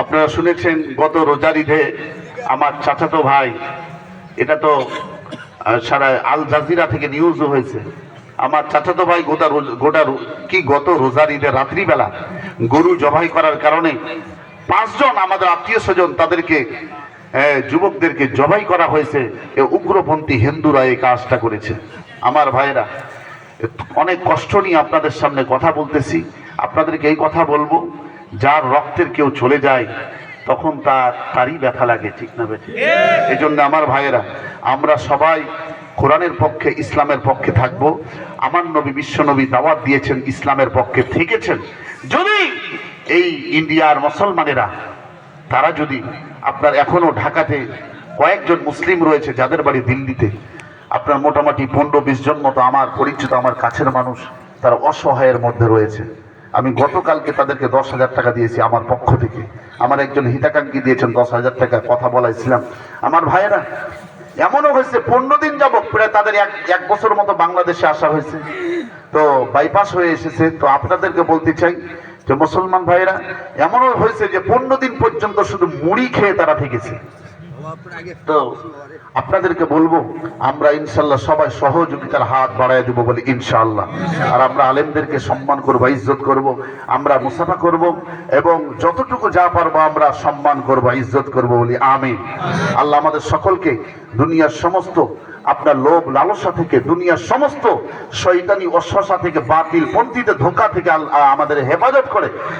আপনারা শুনেছেন, গত রোজার ঈদে আমার চাচাতো ভাই, এটা তো সারা আল জাজিরা থেকে নিউজও হয়েছে। আমার চাচাতো ভাই গোটা গোটা কি গত রোজার ঈদের রাত্রিবেলা গরু জবাই করার কারণে পাঁচজন আমাদের আত্মীয় স্বজন তাদেরকে যুবকদেরকে জবাই করা হয়েছে। এ উগ্রপন্থী হিন্দুরা এই কাজটা করেছে। আমার ভাইরা অনেক কষ্ট নিয়ে আপনাদের সামনে কথা বলতেছি। আপনাদেরকে এই কথা বলব। যার রক্তের কেউ চলে যায়, তখন তার, তারই ব্যথা লাগে, ঠিক না বেঠে? এই জন্য আমার ভাইয়েরা, আমরা সবাই কোরআনের পক্ষে, ইসলামের পক্ষে থাকব। আমার নবী বিশ্বনবী দাওয়াত দিয়েছেন, ইসলামের পক্ষে থেকেছেন। যদি এই ইন্ডিয়ার মুসলমানেরা, তারা যদি আপনার এখনও ঢাকাতে কয়েকজন মুসলিম রয়েছে যাদের বাড়ি দিল্লিতে, আপনার মোটামুটি পনেরো বিশ জন মতো আমার পরিচিত, আমার কাছের মানুষ, তারা অসহায়ের মধ্যে রয়েছে। আমি গতকালকে তাদেরকে দশ হাজার টাকা দিয়েছি আমার পক্ষ থেকে। আমার একজন হিতাকাঙ্ক্ষী দিয়েছেন দশ হাজার টাকা, কথা বলাইছিলাম। আমার ভাইয়েরা, এমনও হয়েছে, পনেরো দিন যাবত প্রায় তাদের এক এক বছর মতো বাংলাদেশে আসা হয়েছে। তো বাইপাস হয়ে এসেছে। তো আপনাদেরকে বলতে চাই যে, মুসলমান ভাইয়েরা, এমনও হয়েছে যে, পনেরো দিন পর্যন্ত শুধু মুড়ি খেয়ে তারা থেকেছে। আপনাদেরকে বলব, আমরা ইনশাল্লাহ সবাই সহযোগিতার হাত বাড়ায় দেবো বলে ইনশাআল্লাহ আর আমরা আলেমদেরকে সম্মান করব, ইজ্জত করব, আমরা মুসাফা করব, এবং যতটুকু যা পারব আমরা সম্মান করব, ইজ্জত করব বলি আমি আল্লাহ আমাদের সকলকে দুনিয়ার সমস্ত আপনার লোভ লালসা থেকে, দুনিয়ার সমস্ত শৈতানি অশ্বাসা থেকে বাতিল পন্থীতে ধোকা থেকে আমাদের হেফাজত করে।